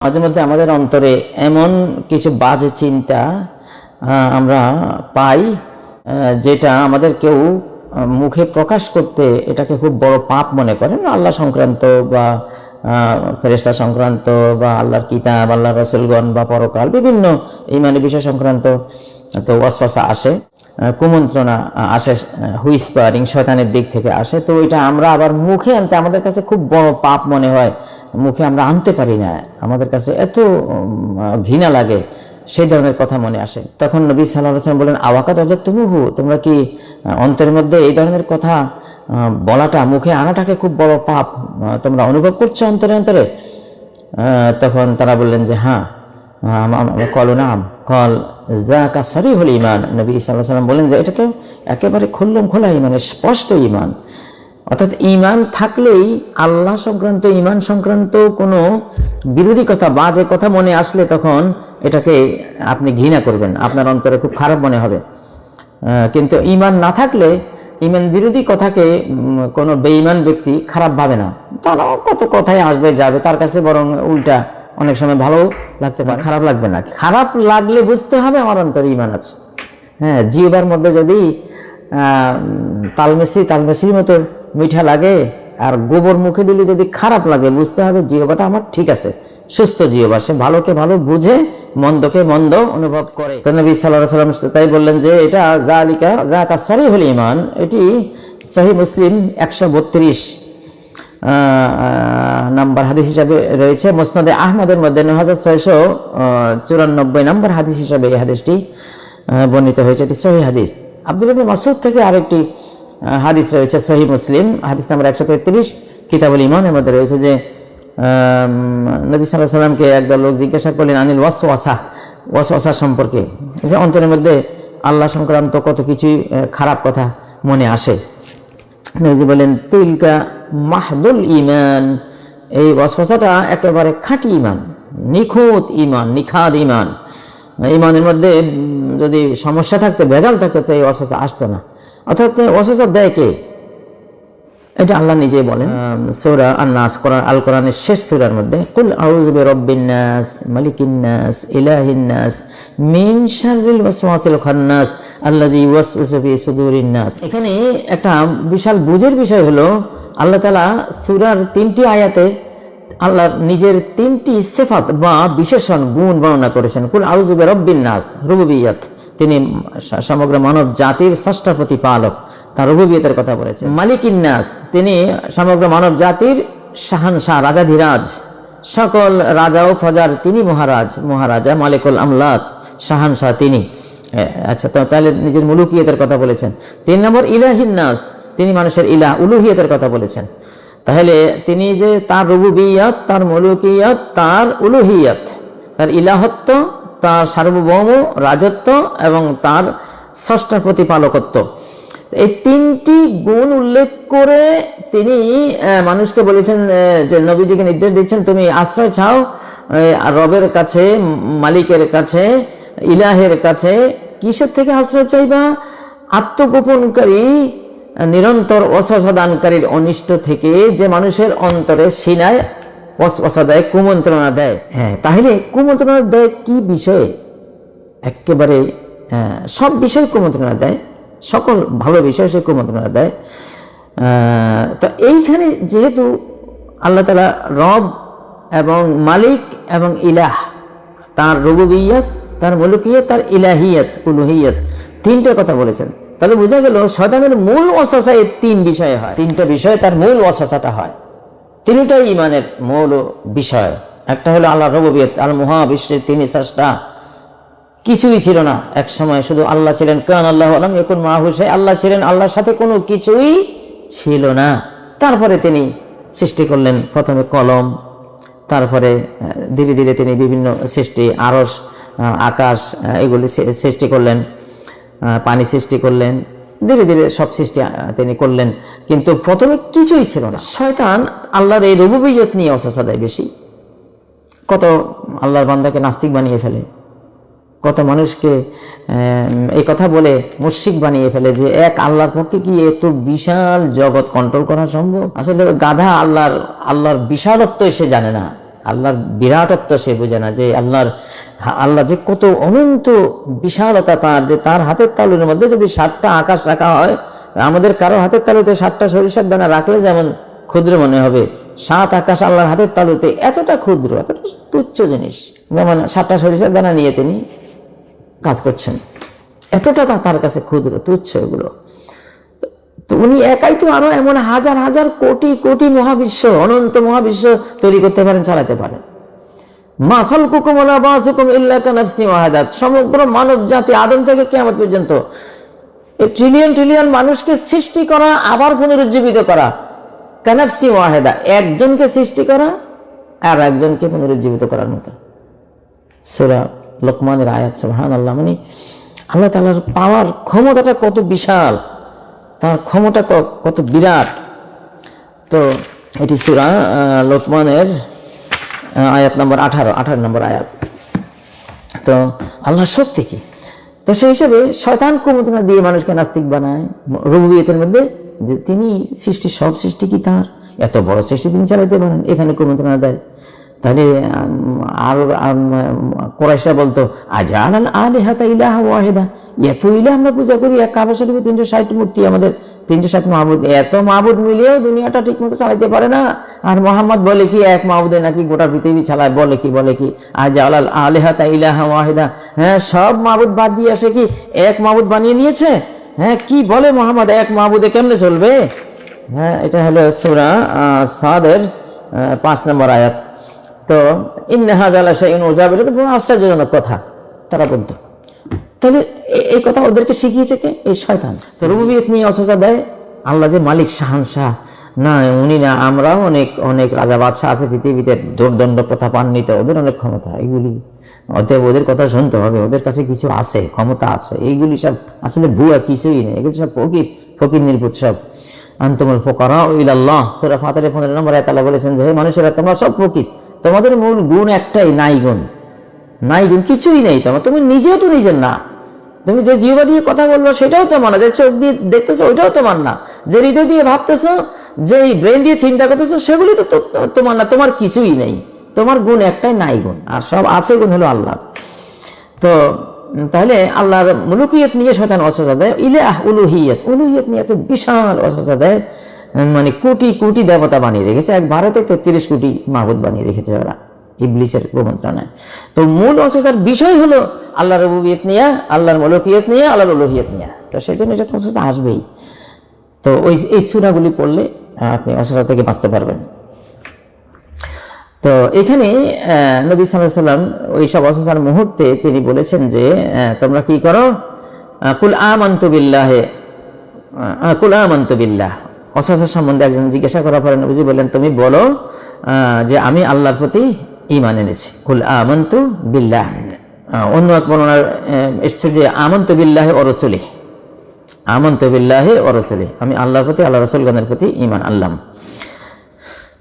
মাঝে মধ্যে আমাদের অন্তরে এমন কিছু বাজে চিন্তা আমরা পাই যেটা আমাদের কেউ মুখে প্রকাশ করতে এটাকে খুব বড় পাপ মনে করেন আল্লাহ সংক্রান্ত বা ফেরেস্তা সংক্রান্ত বা আল্লাহর কিতাব আল্লাহ রসুলগণ বা পরকাল, বিভিন্ন এই মানে বিষয় সংক্রান্ত তো ওয়াসওয়াসা আসে কুমন্ত্রণা আসে হুইসপারিং শয়তানের দিক থেকে আসে। তো ওইটা আমরা আবার মুখে আনতে, আমাদের কাছে খুব বড় পাপ মনে হয়। মুখে আমরা আনতে পারি না। আমাদের কাছে এত ঘৃণা লাগে, সেই ধরনের কথা মনে আসে। তখন নবী সাল্লাহ সাল্লাম বলেন, আওয়াকাত অজাত তুমুহু তোমরা কি অন্তরের মধ্যে এই ধরনের কথা বলাটা, মুখে আনাটাকে খুব বড় পাপ তোমরা অনুভব করছ অন্তরে অন্তরে? তখন তারা বললেন যে হ্যাঁ। কল, নাম। কল জাকা সরি হল ইমান নবী সাল্লাহ সাল্লাম বলেন যে এটা তো একেবারে খুল্লম খোলা ইমানের স্পষ্ট ইমান অর্থাৎ ইমান থাকলেই আল্লাহ সংক্রান্ত ইমান সংক্রান্ত কোনো বিরোধী কথা, বাজে কথা মনে আসলে তখন এটাকে আপনি ঘৃণা করবেন। আপনার অন্তরে খুব খারাপ মনে হবে। কিন্তু ইমান না থাকলে ইমান বিরোধী কথাকে কোনো বেঈমান ব্যক্তি খারাপ ভাবে না। তারাও কত কথাই আসবে, যাবে, তার কাছে বরং উল্টা অনেক সময় ভালো লাগতে পারে। খারাপ লাগবে না। খারাপ লাগলে বুঝতে হবে আমার অন্তরে ইমান আছে। হ্যাঁ জিহবার মধ্যে যদি তালমেসি তালমেসির মতো মিঠা লাগে আর গোবর মুখে দিলে যদি খারাপ লাগে বুঝতে হবে জিহবাটা আমার ঠিক আছে। সুস্থ জিহবা সে ভালোকে ভালো বুঝে মন্দকে মন্দ অনুভব করে। তো নবী সাল্লাহ সাল্লাম তাই বললেন যে এটা জালিকা জাকা সরি হল ইমান এটি সহি মুসলিম একশো বত্রিশ নাম্বার হাদিস হিসাবে রয়েছে। মোসনাদে আহমদের মধ্যে নয় হাজার ছয়শো চুরানব্বই নম্বর হাদিস হিসাবে এই হাদিসটি বর্ণিত হয়েছে। এটি সহি হাদিস। আব্দুল মাসুদ থেকে আরেকটি হাদিস রয়েছে, সহি মুসলিম। হাদিস নাম্বার একশো পঁয়ত্রিশ কিতাবুল ইমানের মধ্যে রয়েছে যে নবী সাল্লাহ সাল্লামকে একদল লোক জিজ্ঞাসা করলেন, আনিল ওয়াস ওয়াসা ওয়াসওয়াসা? ওয়াসওয়াসা সম্পর্কে। যে অন্তরের মধ্যে আল্লাহ সংক্রান্ত কত কিছুই খারাপ কথা মনে আসে। নবীজি বলেন তিলকা মাহদুল ইমান এই ওয়াসওয়াসাটা একেবারে খাঁটি ইমান নিখুঁত ইমান নিখাদ ইমান ইমানের মধ্যে যদি সমস্যা থাকতো, ভেজাল থাকতো, তো এই ওয়াসওয়াসা আসতো না। অর্থাৎ ওয়াসওয়াসা দেয় কে? এটা আল্লাহ নিজেই বলেন। সূরা আন-নাস, কোরআন আল কোরআনের শেষ সূরার মধ্যে, কুল আউযু বিরাব্বিন নাস, মালিকিন নাস, ইলাহিন নাস, মিন শাররিল ওয়াসওয়াসিল খান্নাস আল্লাযী ইউওয়াসওয়াসু ফি সুদুরিন নাস। এখানে একটা বিশাল বুঝের বিষয় হলো আল্লাহ তাআলা সূরার তিনটি আয়াতে আল্লাহ নিজের তিনটি সেফাত বা বিশেষণ গুণ বর্ণনা করেছেন। কুল আউযু বিরাব্বিন নাস, রুবুবিয়াত। তিনি সমগ্র মানব জাতির ষষ্ঠা প্রতিপালক, তার রুবুবিয়তের কথা বলেছেন। মালিক ইন্নাস তিনি সমগ্র মানব জাতির শাহানশাহ, রাজাধিরাজ। সকল রাজা ও প্রজার তিনি মহারাজ, মহারাজা মালিকুল আমলাক, শাহানশাহ তিনি। আচ্ছা তাহলে নিজের মুলুকিয়তের কথা বলেছেন। তিন নম্বর ইলাহিন্নাস তিনি মানুষের ইলা উলুহিয়তের কথা বলেছেন। তাহলে তিনি যে তার রুবুবিয়ত, তার মুলুকিয়ত, তার উলুহিয়ত, তার ইলাহত্ব, তার সার্বভৌম রাজত্ব এবং তার ষষ্ঠ প্রতিপালকত্ব, এই তিনটি গুণ উল্লেখ করে তিনি মানুষকে বলেছেন যে নবীজিকে নির্দেশ দিচ্ছেন, তুমি আশ্রয় চাও রবের কাছে, মালিকের কাছে, ইলাহের কাছে, কিসের থেকে আশ্রয় চাইবা? আত্মগোপনকারী নিরন্তর অসহসা দানকারীর অনিষ্ট থেকে যে মানুষের অন্তরে সিনায় অসহসা দেয়, কুমন্ত্রণা দেয়। হ্যাঁ তাহলে কুমন্ত্রণা দেয় কি বিষয়ে? একেবারে সব বিষয় কুমন্ত্রণা দেয়, সকল ভালো বিষয় সে কুমন্ত্রণা দেয়। তো এইখানে যেহেতু আল্লাহ তালা রব এবং মালিক এবং ইলাহ, তার রবুবিয়ত, তার মুলুকিয়ত, তার ইলাহিয়ত, উলুহিয়ত তিনটার কথা বলেছেন। তাহলে বোঝা গেল শয়তানের মূল অসসা এই তিন বিষয়ে হয়। তিনটা বিষয়ে তার মূল অসসাটা হয়। তিনটাই ইমানের মূল বিষয়। একটা হলো আল্লাহ রবুবিয়ত, আল মহাবিশ্বের তিনি স্রষ্টা কিছুই ছিল না এক সময় শুধু আল্লাহ ছিলেন। কান আল্লাহ আলম এখন মাহুসে আল্লাহ ছিলেন, আল্লাহর সাথে কোনো কিছুই ছিল না। তারপরে তিনি সৃষ্টি করলেন প্রথমে কলম, তারপরে ধীরে ধীরে তিনি বিভিন্ন সৃষ্টি আরস আকাশ এগুলি সৃষ্টি করলেন। পানি সৃষ্টি করলেন। ধীরে ধীরে সব সৃষ্টি তিনি করলেন। কিন্তু প্রথমে কিছুই ছিল না। শয়তান আল্লাহর এই রবুবিয়ত নিয়ে অসসা দেয় বেশি। কত আল্লাহর বান্দাকে নাস্তিক বানিয়ে ফেলে। কত মানুষকে এই কথা বলে মুশিক বানিয়ে ফেলে যে এক আল্লাহর পক্ষে কি এত বিশাল জগৎ কন্ট্রোল করা সম্ভব? আসলে গাধা আল্লাহর আল্লাহর বিশালত্ব সে জানে না। আল্লাহর বিরাটত্ব সে বোঝে না যে আল্লাহর আল্লাহ যে কত অনন্ত বিশালতা তার, যে তার হাতের তালুর মধ্যে যদি সাতটা আকাশ রাখা হয়, আমাদের কারও হাতের তালুতে সাতটা সরিষার দানা রাখলে যেমন ক্ষুদ্র মনে হবে, সাত আকাশ আল্লাহর হাতের তালুতে এতটা ক্ষুদ্র, এতটা তুচ্ছ জিনিস। যেমন সাতটা সরিষার দানা নিয়ে তিনি কাজ করছেন। এতটা তার কাছে ক্ষুদ্র, তুচ্ছ এগুলো। তো- উনি একাই তো আরও এমন হাজার হাজার কোটি কোটি মহাবিশ্ব, অনন্ত মহাবিশ্ব তৈরি করতে পারেন, চালাতে পারেন। মা খালকুকুম বাসুকুম ইল্লা কানাফসি ওয়াহিদাত। সমগ্র মানব জাতি আদম থেকে কিয়ামত পর্যন্ত এই ট্রিলিয়ন ট্রিলিয়ন মানুষকে সৃষ্টি করা, আবার পুনরুজ্জীবিত করা, কানাফসি ওয়াহেদা। একজনকে সৃষ্টি করা আর একজনকে পুনরুজ্জীবিত করার মতো। সুরা লোকমানের আয়াত আল্লাহ মানে আল্লাহ তালার পাওয়ার ক্ষমতাটা কত বিশাল। তার ক্ষমতা কত বিরাট। তো এটি সুরা লোকমানের আয়াত নম্বর আঠারো আঠারো নম্বর আয়াত। তো আল্লাহর শক্তি কি? তো সেই হিসাবে শয়তান কুমতনা দিয়ে মানুষকে নাস্তিক বানায়। রবুবিয়তের মধ্যে যে তিনি সৃষ্টি সব সৃষ্টি কি তার? এত বড় সৃষ্টি তিনি চালাইতে পারেন, এখানে কুমতনা দেয়। তাহলে আর কোরাইশা বলতো, আজান আল আলেহাতা ইলাহা ওয়াহেদা। এত ইলাহ আমরা পূজা করি, এক কাবা শরীফে তিনশো ষাট মূর্তি আমাদের, তিনশো ষাট মাহবুদ এত মাহবুদ মিলিয়েও দুনিয়াটা ঠিক মতো চালাইতে পারে না। আর মোহাম্মদ বলে কি, এক মাহবুদে নাকি গোটা পৃথিবী চালায়, বলে কি বলে কি আজ আলাল আলেহাতা ইলাহা ওয়াহেদা। হ্যাঁ সব মাহবুদ বাদ দিয়ে আসে কি, এক মাহবুদ বানিয়ে নিয়েছে? হ্যাঁ কি বলে মোহাম্মদ, এক মাহবুদে কেমনে চলবে? হ্যাঁ এটা হলো সুরা সাদের পাঁচ নম্বর আয়াত। তো ইন্নাহাজ আলা শাইন ওজাব এটা তো আশ্চর্যজনক কথা, তারা বলতো। তাহলে এই কথা ওদেরকে শিখিয়েছে কে? এই শয়তান। তো রুবিয়ত নিয়ে অসচা দেয় আল্লাহ যে মালিক শাহানশাহ। না, উনি না আমরাও অনেক অনেক রাজা বাদশাহ আছে পৃথিবীতে, দুর্দণ্ড পান্বিত ওদের অনেক ক্ষমতা এগুলি অতএব ওদের কথা শুনতে হবে, ওদের কাছে কিছু আছে, ক্ষমতা আছে, এইগুলি সব আসলে ভুয়া কিছুই নেই, এগুলি সব ফকির ফকির নির্বুত সব। আন্তমুল ফোকারা ইলাল্লাহ, সুরা ফাতারে পনেরো নম্বর আয়াত বলেছেন যে মানুষেরা, তোমরা সব ফকির। তোমাদের মূল গুণ একটাই, নাই গুণ। নাই গুণ কিছুই নেই তোমার। তুমি নিজেও তো নিজের না। তুমি যে জিহ্বা দিয়ে কথা বলব সেটাও তোমার না। যে চোখ দিয়ে দেখতেছো ওইটাও তোমার না। যে হৃদয় দিয়ে ভাবতেছো যে ব্রেন দিয়ে চিন্তা করতেছো, সেগুলি তো তোমার না। তোমার কিছুই নেই। তোমার গুণ একটাই, নাই গুণ। আর সব আছে গুণ হলো আল্লাহ। তো তাহলে আল্লাহর মুলুকিয়ত নিয়ে শয়তান অসচা দেয়। ইলাহ উলুহিয়ত। উলুহিয়ত নিয়ে এত বিশাল অসচা দেয় মানে কোটি কোটি দেবতা বানিয়ে রেখেছে। এক ভারতে তেত্রিশ কোটি মাহবুদ বানিয়ে রেখেছে ওরা, ইবলিসের প্রমন্ত্রণায় তো মূল অসচার বিষয় হলো আল্লাহর রবুবিয়ত নিয়ে, আল্লাহর মলকিয়ত নিয়ে, আল্লাহর উলুহিয়ত নিয়ে। তো সেই জন্য এটা তো আসবেই। তো ওই, এই সুরাগুলি পড়লে আপনি অসচা থেকে বাঁচতে পারবেন। তো এখানে নবী সাল্লাহ সাল্লাম ওই সব অসুসার মুহূর্তে তিনি বলেছেন যে তোমরা কি করো? কুল আমন্ত বিল্লাহে কুল আমন্ত বিল্লাহ। অসুসার সম্বন্ধে একজন জিজ্ঞাসা করার পরে নবীজি বললেন, তুমি বলো যে আমি আল্লাহর প্রতি ইমান এনেছি। কুল আমন্তু বিল্লাহ। অন্য এক বর্ণনার এসছে যে, আমন্ত বিল্লাহে ও রসুলি আমন্ত বিল্লাহে ও রসুলি আমি আল্লাহর প্রতি আল্লাহ রসুলগণের প্রতি ইমান আল্লাহ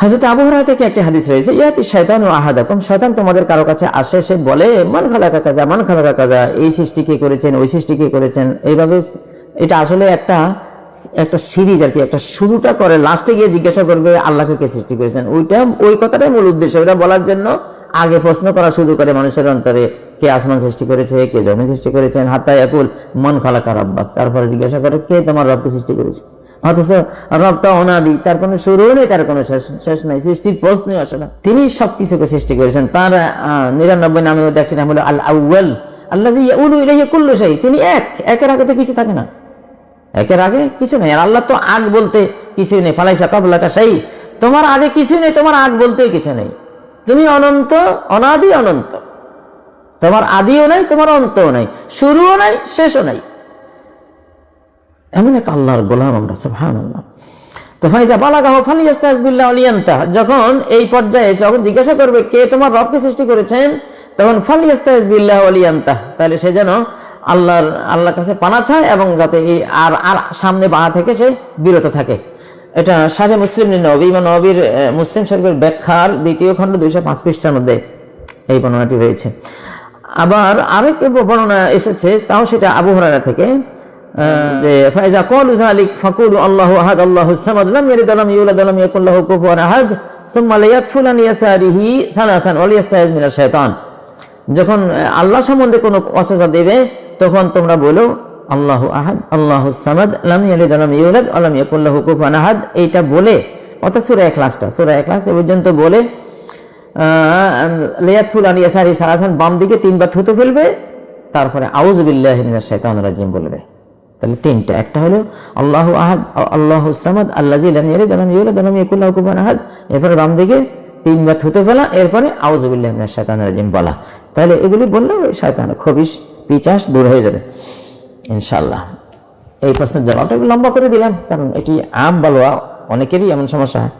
হাজরত আবহাওয়া থেকে একটি হাদিস রয়েছে, ইয়াতি শয়তান ও আহাদাকুম। শয়তান তোমাদের কারও কাছে আসে, সে বলে, মান খালাকা কাজা মান খালাকা কাজা এই সৃষ্টি কে করেছেন, ওই সৃষ্টি কে করেছেন? এইভাবে, এটা আসলে একটা একটা সিরিজ আর কি, একটা শুরুটা করে, লাস্টে গিয়ে জিজ্ঞাসা করবে, আল্লাহকে কে সৃষ্টি করেছেন? ওইটা, ওই কথাটাই মূল উদ্দেশ্য। ওটা বলার জন্য আগে প্রশ্ন করা শুরু করে মানুষের অন্তরে, কে আসমান সৃষ্টি করেছে, কে জমিন সৃষ্টি করেছেন? হাত্তা ইয়াকুল, মন খালাকা রব্বাক। তারপরে জিজ্ঞাসা করে, কে তোমার রবকে সৃষ্টি করেছে? অথচ রব তো অনাদি, তার কোনো শুরু নেই, তার কোনো শেষ শেষ নেই, সৃষ্টির প্রশ্নই আসে না। তিনি সব কিছুকে সৃষ্টি করেছেন। তার নিরানব্বই মধ্যে একটি নাম হলো আল আল্লাহ জি উলু ইলাইহি কুল্লু শাই। তিনি এক, একের আগে তো কিছু থাকে না। একের আগে কিছু নেই। আর আল্লাহ তো আগ বলতে কিছুই নেই। ফালাইসা কাবলাকা সেই তোমার আগে কিছু নেই, তোমার আগ বলতেই কিছু নেই। তুমি অনন্ত, অনাদি অনন্ত। তোমার আদিও নাই, তোমার অন্তও নাই। শুরুও নাই, শেষও নাই। এমন এক আল্লাহর গোলাম আমরা সুবহান আল্লাহ তো ফাইজা বালাগাহ ফালিয়াস্তাজবিল্লাহ আলিয়ান্তা যখন এই পর্যায়ে যখন জিজ্ঞাসা করবে কে তোমার রবকে সৃষ্টি করেছেন, তখন ফালিয়াস্তাজবিল্লাহ আলিয়ান্তা তাহলে সে যেন আল্লাহর আল্লাহর কাছে পানা চায় এবং যাতে এই আর আর সামনে বাঁ থেকে সে বিরত থাকে। এটা সারে মুসলিম নবী বা নবীর মুসলিম শরীফের ব্যাখ্যার দ্বিতীয় খণ্ড দুইশো পাঁচ পৃষ্ঠার মধ্যে এই বর্ণনাটি রয়েছে। আবার আরেক বর্ণনা এসেছে, তাও সেটা আবু থেকে যে, ফাইজা ক্বালু যালিক ফাকুলু আল্লাহু আহাদ আল্লাহুস সামাদ, লাম ইয়ালিদ ওয়া লাম ইউলাদ ওয়া লাম ইয়াকুল লাহু কুফুয়ান আহাদ, সুম্মা লিয়াকফুল আন ইয়াসারিহি সালাসান ওয়া লিয়াস্তাইজ মিনাশ শাইতান। যখন আল্লাহ সম্বন্ধে কোনো অসচা দেবে তখন তোমরা বলো, আল্লাহ আহাদ, আল্লাহ সামাদ, লাম ইয়ালিদ ওয়া লাম ইউলাদ ওয়া লাম ইয়াকুল লাহু কুফুয়ান আহাদ। এইটা বলে অর্থাৎ সূরা ইখলাসটা সূরা ইখলাস এ পর্যন্ত বলে লিয়াতফুল আন ইয়াসারি সালাসান বাম দিকে তিনবার থুতু ফেলবে, তারপরে আউযুবিল্লাহি মিনাশ শাইতানির রাজিম বলবে। তাহলে তিনটা, একটা হলো, আল্লাহ আহাদ, আল্লাহ সামাদ আল্লাজি লাম ইয়ালিদ ওয়া লাম ইউলাদ ওয়া লাম ইয়াকুল লাহু কুফুয়ান আহাদ। এরপরে বাম দিকে তিনবার থুতু ফেলা, এরপরে আউযুবিল্লাহি মিনাশ শাইতানির রাজিম বলা। তাহলে এগুলি বললে ওই শয়তান খবিশ পিচাস দূর হয়ে যাবে। ইনশাল্লাহ এই প্রশ্নের জবাবটা লম্বা করে দিলাম, কারণ এটি আম বালুয়া, অনেকেরই এমন সমস্যা হয়।